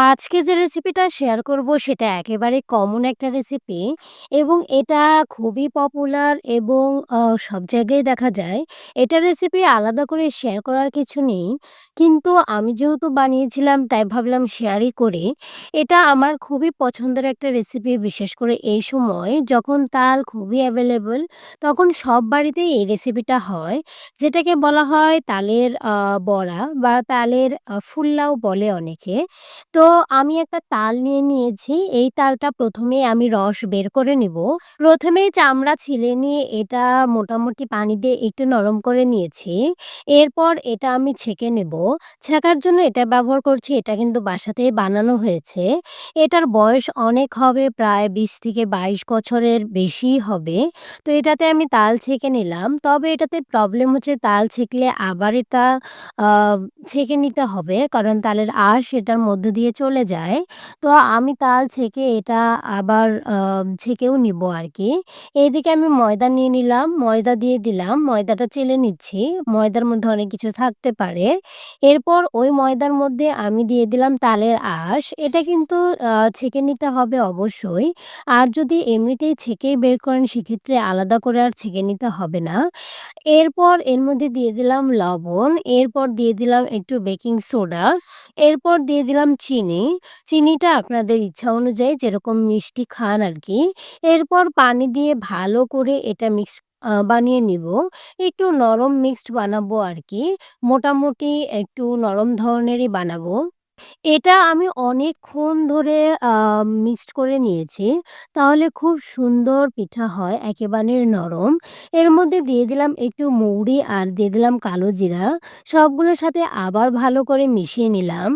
আজকে যে রেসিপিটা শেয়ার করব সেটা একেবারে কমন একটা রেসিপি এবং এটা খুবই পপুলার এবং সব জায়গায় দেখা যায়। এটা রেসিপি আলাদা করে শেয়ার করার কিছু নেই। কিন্তু আমি যেহেতু বানিয়েছিলাম, তাই ভাবলাম শেয়ারই করে এটা আমার খুবই পছন্দের একটা রেসিপি বিশেষ করে এই সময় যখন তাল খুবই অ্যাভেলেবল তখন সব বাড়িতেই এই রেসিপিটা হয়। যেটাকে বলা হয় তালের বড়া বা তালের ফুল্লাও বলে অনেকে। তো আমি একটা তাল নিয়ে নিয়েছি। এই তালটা ১ম এই আমি রস বের করে নিব। ১ম এই চামড়া ছিলে নিয়ে এটা মোটামুটি পানি দিয়ে একটু নরম করে নিয়েছি। এরপর এটা আমি ছেঁকে নেব। ছেঁকার জন্য এটা ব্যবহার করছি, এটা কিন্তু বাসাতেই বানানো হয়েছে। এটার বয়স অনেক হবে, প্রায় ২০ থেকে ২২ বছরের বেশিই হবে। তো এটাতে আমি তাল ছেঁকে নিলাম। তবে এটাতে প্রবলেম হচ্ছে তাল ছেঁকলে আবার এটা ছেঁকে নিতে হবে। কারণ তালের আঁশ এটার মধ্য দিয়ে চলে যায়। তো আমি তাল ছেঁকে এটা আবার ছেঁকেও ছেঁকেও আর কি এইদিকে আমি ময়দা নিয়ে নিলাম, ময়দা দিয়ে দিলাম। ময়দাটা চেলে নিচ্ছি। ময়দার মধ্যে অনেক কিছু থাকতে পারে। এরপর ওই ময়দার মধ্যে আমি দিয়ে দিলাম তালের আঁশ। এটা কিন্তু ছেঁকে নিতে হবে অবশ্যই। আর যদি এমনিতেই ছেঁকেই বের করেন সেক্ষেত্রে আলাদা করে আর ছেঁকে নিতে হবে না। এরপর এর মধ্যে দিয়ে দিলাম লবণ, এরপর দিয়ে দিলাম একটু বেকিং সোডা, এরপর দিয়ে দিলাম চিনি। চিনিটা আপনাদের ইচ্ছা অনুযায়ী যেরকম মিষ্টি খান আর কি এরপর পানি দিয়ে ভালো করে এটা মিক্স বানিয়ে নিব একটু নরম মিক্সড বানাবো আর কি মোটামুটি একটু নরম ধরনেরই বানাবো। এটা আমি অনেকক্ষণ ধরে মিক্সড করে নিয়েছি। তাহলে খুব সুন্দর পিঠা হয় একেবারে নরম। এর মধ্যে দিয়ে দিলাম একটু মৌরি আর দিয়ে দিলাম কালো জিরা। সবগুলোর সাথে আবার ভালো করে মিশিয়ে নিলাম।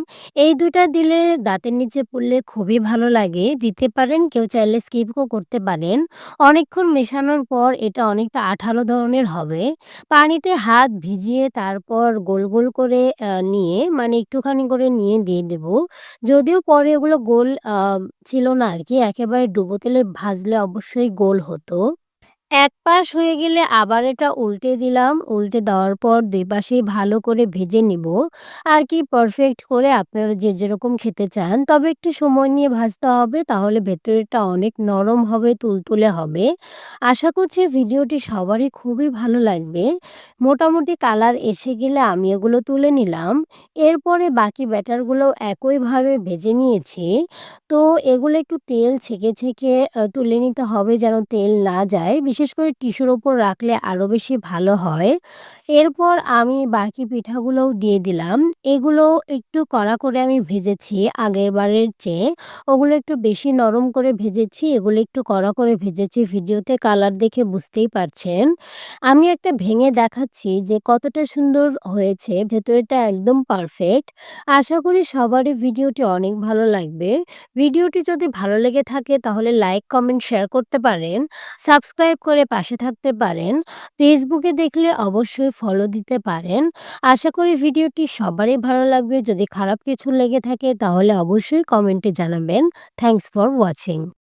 এই ২ টা দিলে দাঁতের নিচে পড়লে খুবই ভালো লাগে। দিতে পারেন কেউ চাইলে স্কিপও করতে পারেন। অনেকক্ষণ মেশানোর পর এটা অনেকটা আঠালো ধরনের হবে। পানিতে হাত ভিজিয়ে তারপর গোল, গোল করে নিয়ে মানে একটুখানি করে নিয়ে দিয়ে দেব। যদিও পরে ওগুলো গোল ছিল না আর কি একেবারে ডুবো তেলে ভাজলে অবশ্যই গোল হতো। এক পাশ হয়ে গেলে আবার এটা উল্টে দিলাম। উল্টে দেওয়ার পর ২ পাশেই ভালো করে ভেজে নিব আর কি পারফেক্ট করে আপনারা যে যেরকম খেতে চান। তবে একটু সময় নিয়ে ভাজতে হবে তাহলে ভেতরেরটা অনেক নরম হবে, তুলতুলে হবে। আশা করছি ভিডিওটি সবারই খুবই ভালো লাগবে। মোটামুটি কালার এসে গেলে আমি এগুলো তুলে নিলাম। এরপরে বাকি ব্যাটারগুলো একইভাবে ভেজে নিয়েছি। তো এগুলো একটু তেল ছেঁকে, ছেঁকে তুলে নিতে হবে যেন তেল না যায়। বিশেষ করে টিস্যুর উপর রাখলে আরও বেশি ভালো হয়। এরপর আমি বাকি পিঠাগুলোও দিয়ে দিলাম। এগুলো একটু কড়া করে আমি ভেজেছি আগেরবারের চেয়ে। ওগুলো একটু বেশি নরম করে ভেজেছি, এগুলো একটু কড়া করে ভেজেছি। ভিডিওতে কালার দেখে বুঝতেই পারছেন। আমি একটা ভেঙে দেখাচ্ছি যে কতটা সুন্দর হয়েছে। ভেতরেরটা একদম পারফেক্ট। আশা করি সবারই ভিডিওটি অনেক ভালো লাগবে। ভিডিওটি যদি ভালো লেগে থাকে তাহলে লাইক, কমেন্ট, শেয়ার করতে পারেন। সাবস্ক্রাইব করে পাশে থাকতে পারেন। ফেসবুকে দেখলে অবশ্যই ফলো দিতে পারেন। আশা করি ভিডিওটি সবারই ভালো লাগবে। যদি খারাপ কিছু লেগে থাকে তাহলে অবশ্যই কমেন্টে জানাবেন। Thanks for watching.